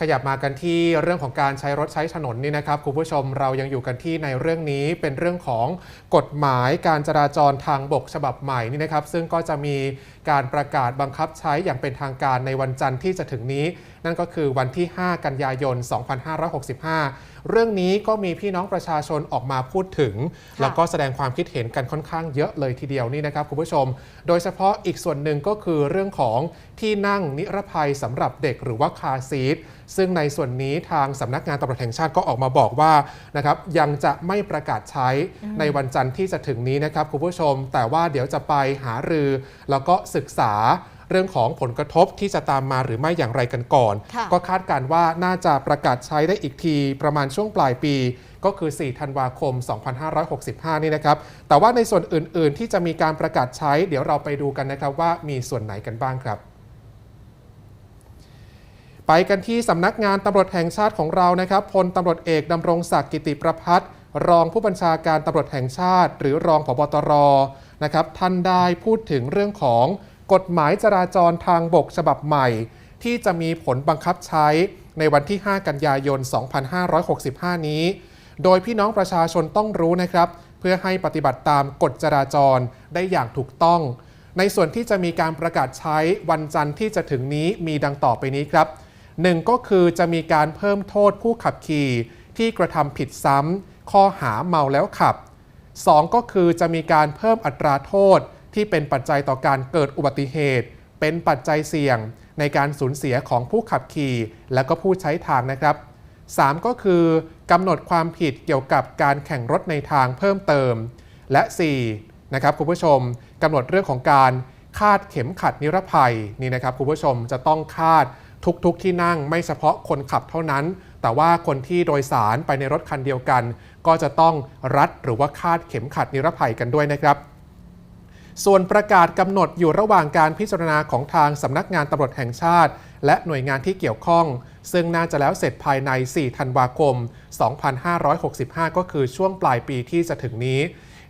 ขยับมากันที่เรื่องของการใช้รถใช้ถนนนี่นะครับคุณผู้ชมเรายังอยู่กันที่ในเรื่องนี้เป็นเรื่องของกฎหมายการจราจรทางบกฉบับใหม่นี่นะครับ ซึ่งก็จะมีการประกาศบังคับใช้อย่างเป็นทางการในวันจันทร์ที่จะถึงนี้ นั่นก็คือวันที่ 5 กันยายน 2565เรื่องนี้ก็มีพี่น้องประชาชนออกมาพูดถึง แล้วก็แสดงความคิดเห็นกันค่อนข้างเยอะเลยทีเดียวนี่นะครับคุณผู้ชม โดยเฉพาะอีกส่วนหนึ่งก็คือเรื่องของที่นั่งนิรภัยสำหรับเด็กหรือว่าคาร์ซีทซึ่งในส่วนนี้ทางสำนักงานตำรวจแห่งชาติก็ออกมาบอกว่านะครับยังจะไม่ประกาศใช้ในวันจันทร์ที่จะถึงนี้นะครับคุณผู้ชม แต่ว่าเดี๋ยวจะไปหารือ แล้วก็ศึกษา เรื่องของผลกระทบที่จะตามมาหรือไม่อย่างไรกันก่อนค่ะก็คาดการณ์ว่าน่าจะประกาศใช้ได้อีกทีประมาณช่วงปลายปี ก็คือ 4 ธันวาคม 2565 นี่นะครับ แต่ว่าในส่วนอื่น ๆ ที่จะมีการประกาศใช้ เดี๋ยวเราไปดูกันนะครับว่ามีส่วนไหนกันบ้างครับไปกันที่สำนักงานตำรวจแห่งชาติของเรานะครับพลตำรวจเอกดำรงศักดิ์กิติประพัฒน์รองผู้บัญชาการตำรวจแห่งชาติ หรือรองผบตรนะครับท่านได้พูดถึงเรื่องของ กฎหมายจราจรทางบกฉบับใหม่ ที่จะมีผลบังคับใช้ในวันที่ 5 กันยายน 2565 นี้ โดยพี่น้องประชาชนต้องรู้นะครับ เพื่อให้ปฏิบัติตามกฎจราจรได้อย่างถูกต้อง ในส่วนที่จะมีการประกาศใช้วันจันทร์ที่จะถึงนี้มีดังต่อไปนี้ครับหนึ่งก็คือจะมีการเพิ่มโทษผู้ขับขี่ที่กระทำผิดซ้ำข้อหาเมาแล้วขับ 2 ก็คือจะมีการเพิ่มอัตราโทษ ที่เป็นปัจจัยต่อการเกิดอุบัติเหตุ เป็นปัจจัยเสี่ยง ในการสูญเสียของผู้ขับขี่ และก็ผู้ใช้ทางนะครับ 3 ก็คือกำหนดความผิดเกี่ยวกับการแข่งรถในทางเพิ่มเติม และ4นะครับคุณผู้ชมกำหนดเรื่องของการคาดเข็มขัดนิรภัยนี่นะครับคุณผู้ชมจะต้องคาดทุกๆที่นั่งไม่เฉพาะคนขับเท่านั้น แต่ว่าคนที่โดยสารไปในรถคันเดียวกัน ก็จะต้องรัดหรือว่าคาดเข็มขัดนิรภัยกันด้วยนะครับ ส่วนประกาศกำหนดอยู่ระหว่างการพิจารณาของทางสำนักงานตำรวจแห่งชาติ และหน่วยงานที่เกี่ยวข้อง ซึ่งน่าจะแล้วเสร็จภายใน 4 ธันวาคม 2565 ก็คือช่วงปลายปีที่จะถึงนี้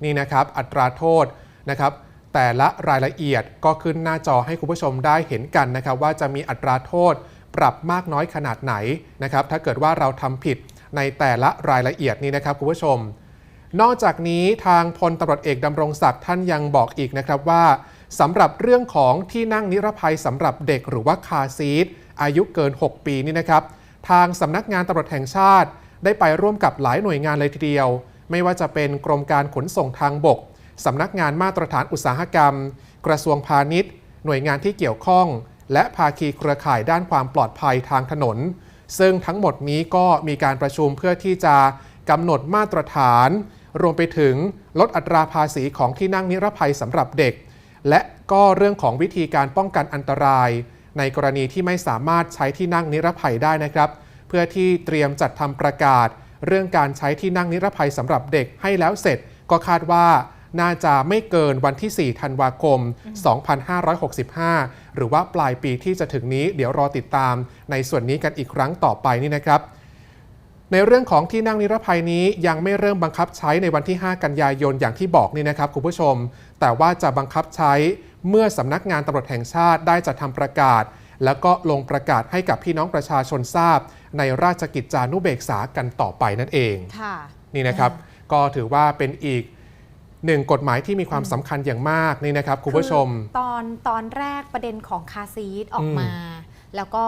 นี่นะครับ อัตราโทษนะครับแต่ละรายละเอียดก็ขึ้นหน้าจอให้คุณผู้ชมได้เห็นกันนะครับ ว่าจะมีอัตราโทษปรับมากน้อยขนาดไหนนะครับ ถ้าเกิดว่าเราทำผิดในแต่ละรายละเอียดนี้นะครับคุณผู้ชม นอกจากนี้ทางพลตำรวจเอกดำรงศักดิ์ท่านยังบอกอีกนะครับว่าสำหรับเรื่องของที่นั่งนิรภัยสำหรับเด็กหรือว่าคาซีทอายุเกิน 6 ปีนี่นะครับ ทางสำนักงานตำรวจแห่งชาติ ได้ไปร่วมกับหลายหน่วยงานเลยทีเดียว ไม่ว่าจะเป็นกรมการขนส่งทางบกสำนักงานมาตรฐานอุตสาหกรรม กระทรวงพาณิชย์ หน่วยงานที่เกี่ยวข้อง และภาคีเครือข่ายด้านความปลอดภัยทางถนน ซึ่งทั้งหมดนี้ก็มีการประชุมเพื่อที่จะกำหนดมาตรฐาน รวมไปถึงลดอัตราภาษีของที่นั่งนิรภัยสำหรับเด็ก และก็เรื่องของวิธีการป้องกันอันตราย ในกรณีที่ไม่สามารถใช้ที่นั่งนิรภัยได้นะครับ เพื่อที่เตรียมจัดทำประกาศ เรื่องการใช้ที่นั่งนิรภัยสำหรับเด็กให้แล้วเสร็จ ก็คาดว่าน่าจะไม่เกินวันที่ 4 ธันวาคม 2565 หรือว่าปลายปีที่จะถึงนี้ เดี๋ยวรอติดตามในส่วนนี้กันอีกครั้งต่อไปนี่นะครับ ในเรื่องของที่นั่งนิรภัยนี้ยังไม่เริ่มบังคับใช้ในวันที่ 5 กันยายนอย่างที่บอกนี่นะครับคุณผู้ชม แต่ว่าจะบังคับใช้เมื่อสำนักงานตำรวจแห่งชาติได้จัดทำประกาศ แล้วก็ลงประกาศให้กับพี่น้องประชาชนทราบ ในราชกิจจานุเบกษากันต่อไปนั่นเองค่ะนี่นะครับก็ถือว่าเป็นอีกหนึ่งกฎหมายที่มีความสำคัญอย่างมากนี่นะครับคุณผู้ชมอตอนตอนแรกประเด็นของคาร์ซีทออกมา แล้วก็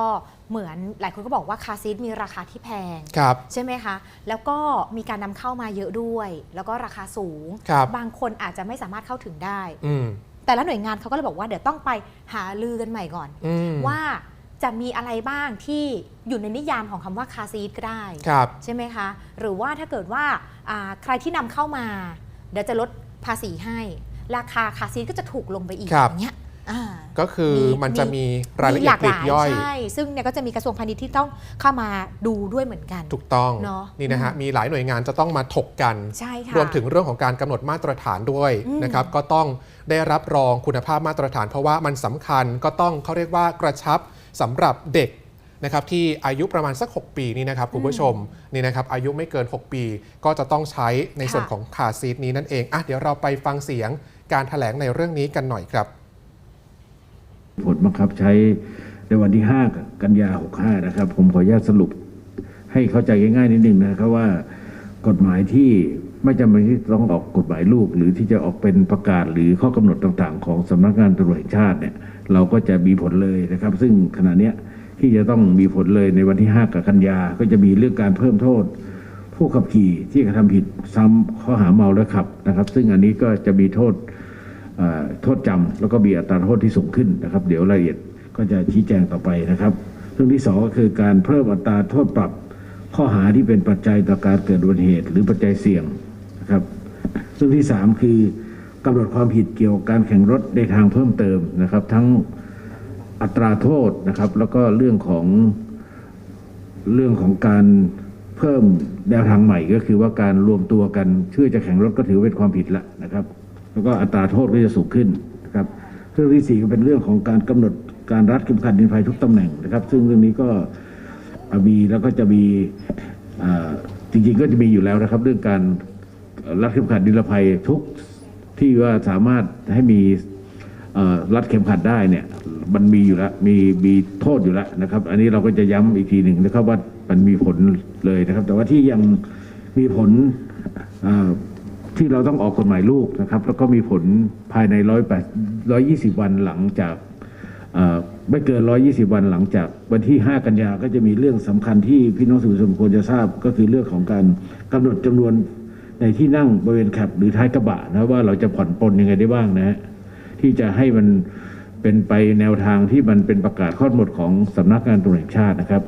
เหมือนหลายคนก็บอกว่าคาร์ซีทมีราคาที่แพงครับใช่ไหมคะ แล้วก็มีการนำเข้ามาเยอะด้วย แล้วก็ราคาสูงครับบางคนอาจจะไม่สามารถเข้าถึงได้อืมแต่ละหน่วยงานเขาก็เลยบอกว่าเดี๋ยวต้องไปหาลือกันใหม่ก่อนอืมว่าจะมีอะไรบ้างที่อยู่ในนิยามของคำว่าคาร์ซีทก็ได้ครับใช่ไหมคะ หรือว่าถ้าเกิดว่าอ่าใครที่นำเข้ามา เดี๋ยวจะลดภาษีให้ ราคาคาร์ซีทก็จะถูกลงไปอีกครับอย่างเงี้ยอ่า ก็คือมีมันจะมีรายละเอียดปลีกย่อยใช่ซึ่งเนี่ยก็จะมีกระทรวงพาณิชย์ที่ต้องเข้ามาดูด้วยเหมือนกัน ถูกต้องเนอะนี่นะฮะมีหลายหน่วยงานจะต้องมาถกกันใช่ค่ะรวมถึงเรื่องของการกำหนดมาตรฐานด้วยอืมนะครับก็ต้องได้รับรองคุณภาพมาตรฐาน เพราะว่ามันสำคัญก็ต้องเขาเรียกว่ากระชับสำหรับเด็กนะครับที่อายุประมาณสัก 6 ปีนี่นะครับคุณผู้ชมนี่นะครับอายุไม่เกิน 6 ปี ก็จะต้องใช้ในส่วนค่ะของคาร์ซีทนี้นั่นเองอะเดี๋ยวเราไปฟังเสียงการถแถลงในเรื่องนี้กันหน่อยครับ ผลบังคับใช้ในวันที่ 5 กันยา 65 นะครับ ผมขออนุญาตสรุปให้เข้าใจง่ายๆนิดนึงนะครับว่ากฎหมายที่ไม่จำเป็นที่ต้องออกกฎหมายลูก หรือที่จะออกเป็นประกาศหรือข้อกำหนดต่างๆ ของสำนักงานตำรวจแห่งชาติเนี่ยเราก็จะมีผลเลยนะครับ ซึ่งขณะเนี้ยที่จะต้องมีผลเลยในวันที่ 5 กับกันยา ก็จะมีเรื่องการเพิ่มโทษ ผู้ขับขี่ที่กระทำผิดซ้ำข้อหาเมาแล้วขับนะครับ ซึ่งอันนี้ก็จะมีโทษ โทษจำแล้วก็มีอัตราโทษที่สูงขึ้นนะครับ เดี๋ยวรายละเอียดก็จะชี้แจงต่อไปนะครับเรื่องที่สองก็คือการเพิ่มอัตราโทษปรับ ข้อหาที่เป็นปัจจัยต่อการเกิดอุบัติเหตุ หรือปัจจัยเสี่ยงนะครับเรื่องที่สามคือกำหนดความผิดเกี่ยวกับการแข่งรถในทางเพิ่มเติมนะครับ ทั้งอัตราโทษนะครับ แล้วก็เรื่องของเรื่องของการเพิ่มแนวทางใหม่ก็คือว่าการรวมตัวกันเพื่อจะแข่งรถก็ถือเป็นความผิดล้วนะครับ แล้วก็อัตราโทษก็จะสูงขึ้นนะครับเรื่องที่สี่ก็เป็นเรื่องของการกำหนดการรัดเข็มขัดนิรภัยทุกตำแหน่งนะครับ ซึ่งเรื่องนี้ก็มีแล้วก็จะมีจริงๆก็จะมีอยู่แล้วนะครับ เรื่องการรัดเข็มขัดนิรภัยทุกที่ว่าสามารถให้มีรัดเข็มขัดได้เนี่ยมันมีอยู่แล้วมีมีโทษอยู่แล้วนะครับ อันนี้เราก็จะย้ำอีกทีหนึ่งนะครับว่ามันมีผลเลยนะครับ แต่ว่าที่ยังมีผล ที่เราต้องออกกฎหมายลูกนะครับ แล้วก็มีผลภายในร้อยแปดร้อยี่สิบวันหลังจากไม่เกิน120วันหลังจากวันที่5กันยาก็จะมีเรื่องสำคัญที่พี่น้องสื่อมวลชนควรจะทราบก็คือเรื่องของการกำหนดจำนวนในที่นั่งบริเวณแคปหรือท้ายกระบะนะว่าเราจะผ่อนปลนยังไงได้บ้างนะฮะที่จะให้มันเป็นไปแนวทางที่มันเป็นประกาศข้อกำหนดของสำนักงานตำรวจแห่งชาตินะครับ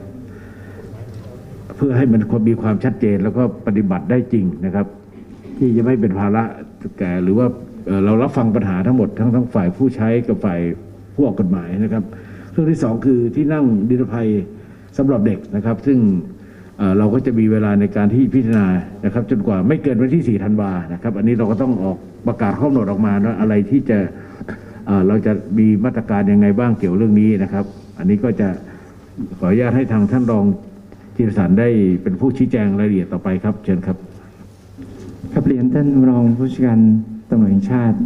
เพื่อให้มันมีความชัดเจนแล้วก็ปฏิบัติได้จริงนะครับ ที่จะไม่เป็นภาระแก่หรือว่าเรารับฟังปัญหาทั้งหมดทั้งทั้งฝ่ายผู้ใช้กับฝ่ายผู้ออกกฎหมายนะครับเรื่องที่สองคือที่นั่งดิรภัยสำหรับเด็กนะครับ ซึ่งเราก็จะมีเวลาในการที่พิจารณานะครับ จนกว่าไม่เกินวันที่ 4 ธันวานะครับ อันนี้เราก็ต้องออกประกาศข้อกำหนดออกมาว่าอะไรที่จะเราจะมีมาตรการยังไงบ้างเกี่ยวเรื่องนี้นะครับ อันนี้ก็จะขออนุญาตให้ทางท่านรองจิรสันได้เป็นผู้ชี้แจงรายละเอียดต่อไปครับ เชิญครับ เรียนท่านรองผู้จัดการตำรวจแห่งชาติ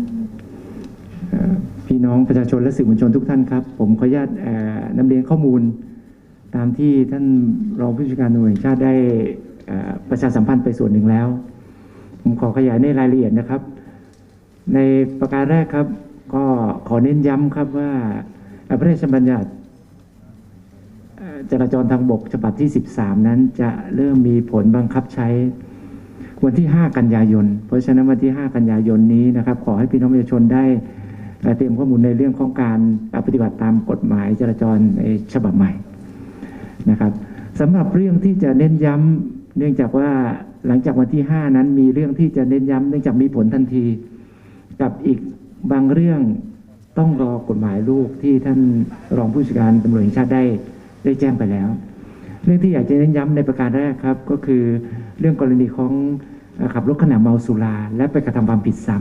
พี่น้องประชาชนและสื่อมวลชนทุกท่านครับ ผมขออนุญาตนำเรียนข้อมูล ตามที่ท่านรองผู้จัดการตำรวจแห่งชาติได้ประชาสัมพันธ์ไปส่วนหนึ่งแล้ว ผมขอขยายในรายละเอียดนะครับ ในประการแรกครับ ก็ขอเน้นย้ำครับว่าพระราชบัญญัติจราจรทางบกฉบับที่ 13 นั้นจะเริ่มมีผลบังคับใช้ วันที่ 5 กันยายน เพราะฉะนั้นวันที่ 5 กันยายนนี้นะครับ ขอให้พี่น้องประชาชนได้เตรียมข้อมูลในเรื่องของการปฏิบัติตามกฎหมายจราจรในฉบับใหม่นะครับสำหรับเรื่องที่จะเน้นย้ำเนื่องจากว่าหลังจากวันที่ 5 นั้นมีเรื่องที่จะเน้นย้ำเนื่องจากมีผลทันที กับอีกบางเรื่องต้องรอกฎหมายลูกที่ท่านรองผู้จัดการตำรวจแห่งชาติได้ได้แจ้งไปแล้ว เรื่องที่อยากจะเน้นย้ำในประการแรกครับก็คือ เรื่องกรณีของขับรถขณะเมาสุราและไปกระทำความผิดซ้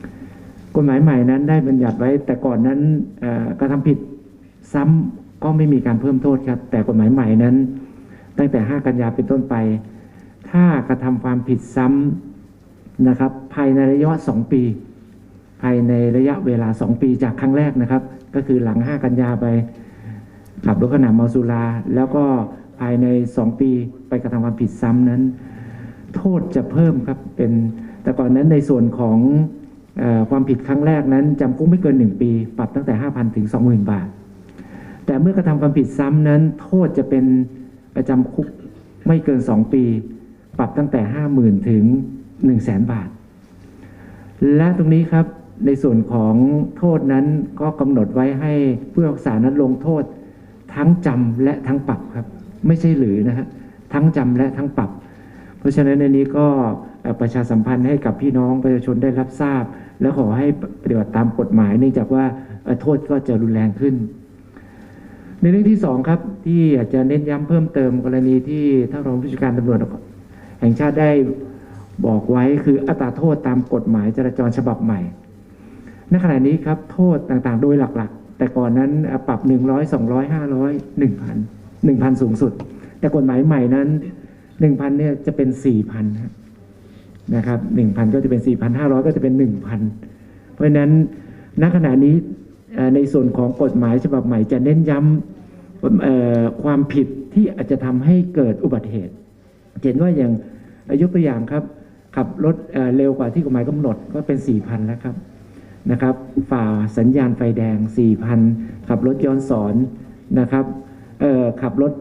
ำกฎหมายใหม่นั้นได้บัญญัติไว้แต่ก่อนนั้นกระทำผิดซ้ำก็ไม่มีการเพิ่มโทษครับ แต่กฎหมายใหม่นั้น ตั้งแต่ 5 กันยาเป็นต้นไป ถ้ากระทำความผิดซ้ำนะครับ ภายในระยะสองปี ภายในระยะเวลา 2 ปีจากครั้งแรกนะครับ ก็คือหลัง 5 กันยาไปขับรถขณะเมาสุราแล้วก็ ภายใน 2 ปีไปกระทำความผิดซ้ำนั้น โทษจะเพิ่มครับเป็นแต่ก่อนนั้นในส่วนของอความผิดครั้งแรกนั้นจำคุกไม่เกิน 1 ปี ปรับตั้งแต่ 5,000 ถึง 20,000 บาท แต่เมื่อกระทำความผิดซ้ำนั้น โทษจะเป็นจำคุกไม่เกิน 2 ปี ปรับตั้งแต่ 50,000 ถึง 100,000 บาท และตรงนี้ครับในส่วนของโทษนั้นก็กำหนดไว้ให้ผู้พิพากษานั้นลงโทษทั้งจำและทั้งปรับครับ ไม่ใช่หรือนะฮะทั้งจำและทั้งปรับ เพราะฉะนั้นในนี้ก็ประชาสัมพันธ์ให้กับพี่น้องประชาชนได้รับทราบ และขอให้ปฏิบัติตามกฎหมายเนื่องจากว่าโทษก็จะรุนแรงขึ้น ในเรื่องที่สองครับที่อยากจะเน้นย้ำเพิ่มเติมกรณีที่ท่านรองผู้จัดการตำรวจแห่งชาติได้บอกไว้คืออัตราโทษตามกฎหมายจราจรฉบับใหม่ในขณะนี้ครับโทษต่างๆ โดยหลักๆ แต่ก่อนนั้นเอ่อปรับ 100 200 500 1,000 1,000 สูงสุด แต่กฎหมายใหม่นั้น 1,000เนี่ยจะเป็น 4,000ครับนะครับ1,000 ก็จะเป็น 4,500 ก็จะเป็น 1,000 เพราะฉะนั้นณขณะนี้ในส่วนของกฎหมายฉบับใหม่จะเน้นย้เอ่อความผิดที่อาจจะทำให้เกิดอุบัติเหตุ เห็นว่าอย่างยกตัวอย่างครับ ขับรถเเร็วกว่าที่กฎหมายกำหนดก็เป็น 4,000 แล้วครับนะครับ ฝ่าสัญญาณไฟแดง 4,000 ขับรถย้อนสอนนะครับ ขับรถ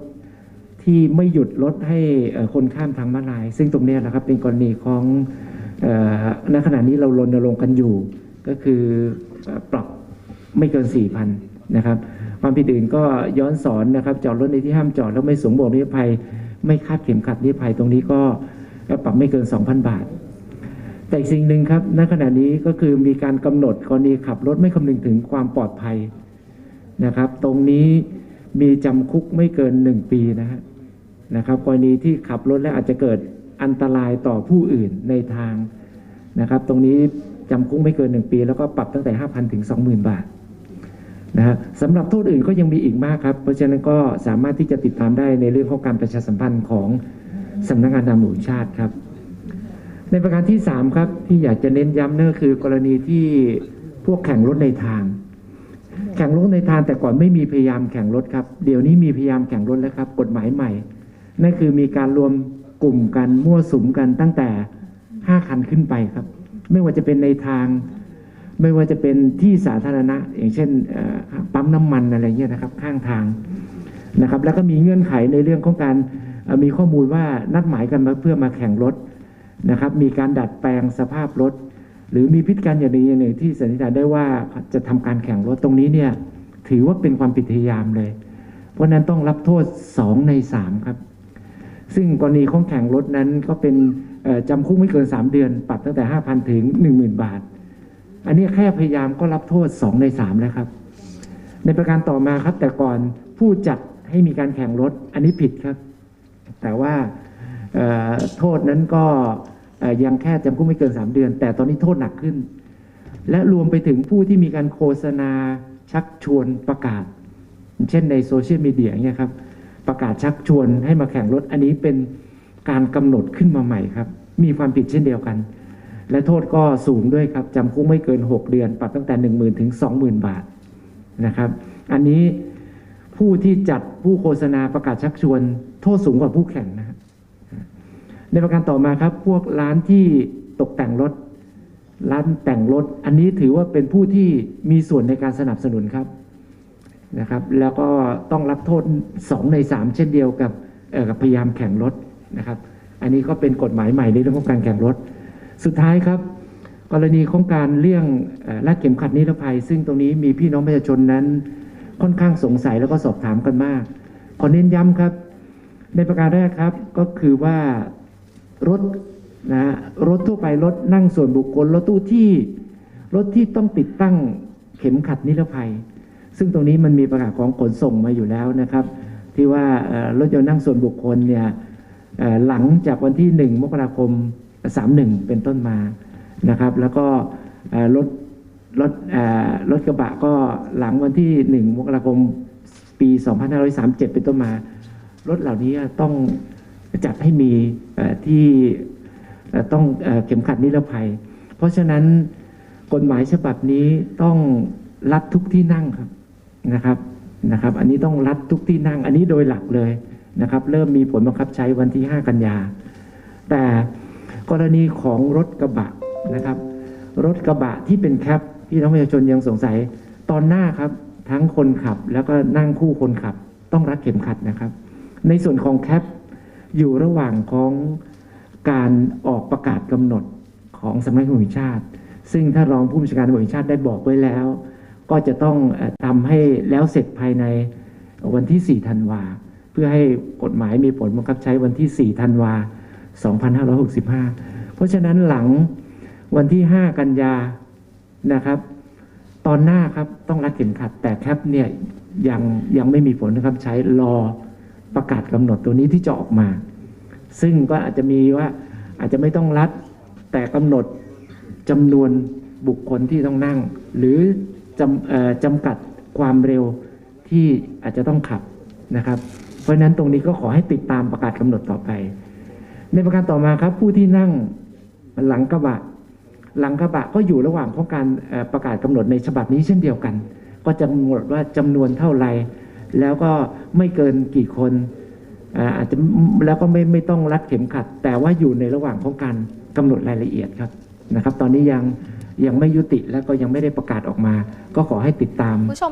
ที่ไม่หยุดรถให้คนข้ามทางม้าลาย ซึ่งตรงนี้ยนะครับเป็นกรณีของณขณะนี้เรารณรงค์กันอยู่ ก็คือปรับไม่เกิน 4,000 นะครับ ความผิดอื่นก็ย้อนสอนนะครับ จอดรถในที่ห้ามจอดแล้วไม่สวมหมวกนิรภัย ไม่คาดเข็มขัดนิรภัยตรงนี้ก็ปรับไม่เกิน 2,000 บาท แต่อีกสิ่งหนึ่งครับณขณะนี้ก็คือมีการกำหนดกรณีขับรถไม่คำนึงถึงความปลอดภัยนะครับ ตรงนี้ มีจำคุกไม่เกิน1ปีนะฮะนะครับกรณีที่ขับรถและอาจจะเกิดอันตรายต่อผู้อื่นในทางนะครับ ตรงนี้จำคุกไม่เกิน1ปี แล้วก็ปรับตั้งแต่ 5,000 ถึง 20,000 บาทนะฮะสำหรับโทษอื่นก็ยังมีอีกมากครับ เพราะฉะนั้นก็สามารถที่จะติดตามได้ในเรื่องของการประชาสัมพันธ์ของสำนักงานตำรวจชาติครับ ในประการที่ 3 ครับที่อยากจะเน้นย้ำนั่นก็คือกรณีที่พวกแข่งรถในทาง แข่งรถในทางแต่ก่อนไม่มีพยายามแข่งรถครับ เดี๋ยวนี้มีพยายามแข่งรถแล้วครับ กฎหมายใหม่ นั่นคือมีการรวมกลุ่มกันมั่วสุมกันตั้งแต่5คันขึ้นไปครับ ไม่ว่าจะเป็นในทาง ไม่ว่าจะเป็นที่สาธารณะ อย่างเช่นปั๊มน้ำมันอะไรเงี้ยนะครับ ข้างทางนะครับ แล้วก็มีเงื่อนไขในเรื่องของการมีข้อมูลว่านัดหมายกันมาเพื่อมาแข่งรถนะครับ มีการดัดแปลงสภาพรถ หรือมีพฤติการอย่างใดอย่างหนึ่งที่สันนิษฐานได้ว่าจะทำการแข่งรถตรงนี้เนี่ยถือว่าเป็นความผิดพยายามเลย เพราะนั้นต้องรับโทษ 2 ใน 3 ครับ ซึ่งกรณีของแข่งรถนั้นก็เป็นจำคุกไม่เกิน 3 เดือน ปรับตั้งแต่ 5,000 ถึง 10,000 บาท อันนี้แค่พยายามก็รับโทษ 2 ใน 3 แล้วครับ ในประการต่อมาครับแต่ก่อนผู้จัดให้มีการแข่งรถอันนี้ผิดครับ แต่ว่าโทษนั้นก็ ยังแค่จำคุกไม่เกิน 3 เดือน แต่ตอนนี้โทษหนักขึ้น และรวมไปถึงผู้ที่มีการโฆษณาชักชวนประกาศ เช่นในโซเชียลมีเดียเนี่ยครับประกาศชักชวนให้มาแข่งรถอันนี้เป็นการกำหนดขึ้นมาใหม่ครับ มีความผิดเช่นเดียวกัน และโทษก็สูงด้วยครับจำคุกไม่เกิน 6 เดือน ปรับตั้งแต่ 1 0,000ถึง20,000 บาทนะครับ อันนี้ผู้ที่จัดผู้โฆษณาประกาศชักชวน โทษสูงกว่าผู้แข่งนะ ในประการต่อมาครับ พวกร้านที่ตกแต่งรถ ร้านแต่งรถ อันนี้ถือว่าเป็นผู้ที่มีส่วนในการสนับสนุนครับนะครับ แล้วก็ต้องรับโทษ 2 ใน 3 เช่นเดียวกับกับพยายามแข่งรถนะครับ อันนี้ก็เป็นกฎหมายใหม่ในเรื่องของการแข่งรถ สุดท้ายครับ กรณีของการเลี่ยงเอ่อลาดเข็มขัดนิรภัย ซึ่งตรงนี้มีพี่น้องประชาชนนั้น ค่อนข้างสงสัยแล้วก็สอบถามกันมาก ขอเน้นย้ำครับ ในประการแรกครับก็คือว่า รถนะฮะรถทั่วไปรถนั่งส่วนบุคคลรถตู้ที่รถที่ต้องติดตั้งเข็มขัดนิรภัย ซึ่งตรงนี้มันมีประกาศของขนส่งมาอยู่แล้วนะครับ ที่ว่ารถยนต์นั่งส่วนบุคคลเนี่ยหลังจากวันที่ 1 มกราคม 31 เป็นต้นมานะครับ แล้วก็รถรถรถกระบะก็หลังวันที่ 1 มกราคม ปี 2537 เป็นต้นมา รถเหล่านี้ต้อง จัดให้มีที่ต้องเอ่อเข็มขัดนิรภัย เพราะฉะนั้นกฎหมายฉบับนี้ต้องรัดทุกที่นั่งครับนะครับนะครับ อันนี้ต้องรัดทุกที่นั่ง อันนี้โดยหลักเลยนะครับ เริ่มมีผลบังคับใช้วันที่ 5 กันยา แต่กรณีของรถกระบะนะครับ รถกระบะที่เป็นแคปพี่น้องประชาชนยังสงสัยตอนหน้าครับทั้งคนขับแล้วก็นั่งคู่คนขับ ต้องรัดเข็มขัดนะครับ ในส่วนของแคป อยู่ระหว่างของการออกประกาศกำหนดของสำนักงานแห่งชาติ ซึ่งถ้ารองผู้บัญชาการตำรวจแห่งชาติได้บอกไว้แล้ว ก็จะต้องเอ่อทำให้แล้วเสร็จภายในวันที่ 4 ธันวา เพื่อให้กฎหมายมีผลบังคับใช้วันที่ 4 ธันวา 2565 เพราะฉะนั้นหลังวันที่ 5 กันยานะครับ ตอนหน้าครับต้องรัดเข็มขัดแต่แคปเนี่ยยังยังไม่มีผลนะครับใช้รอ ประกาศกำหนดตัวนี้ที่จะออกมา ซึ่งก็อาจจะมีว่าอาจจะไม่ต้องรัดแต่กำหนดจำนวนบุคคลที่ต้องนั่ง หรือจำอจำกัดความเร็วที่อาจจะต้องขับนะครับ เพราะฉะนั้นตรงนี้ก็ขอให้ติดตามประกาศกำหนดต่อไป ในประการต่อมาครับผู้ที่นั่งหลังกระบะ หลังกระบะก็อยู่ระหว่างของการประกาศกำหนดในฉบับนี้เช่นเดียวกัน ก็จะกำหนดว่าจำนวนเท่าไหร่ แล้วก็ไม่เกินกี่คนอ่าอาจจะแล้วก็ไม่ไม่ต้องรัดเข็มขัด แต่ว่าอยู่ในระหว่างของการกำหนดรายละเอียดครับนะครับ ตอนนี้ยังยังไม่ยุติและก็ยังไม่ได้ประกาศออกมา ก็ขอให้ติดตามคุณผู้ชม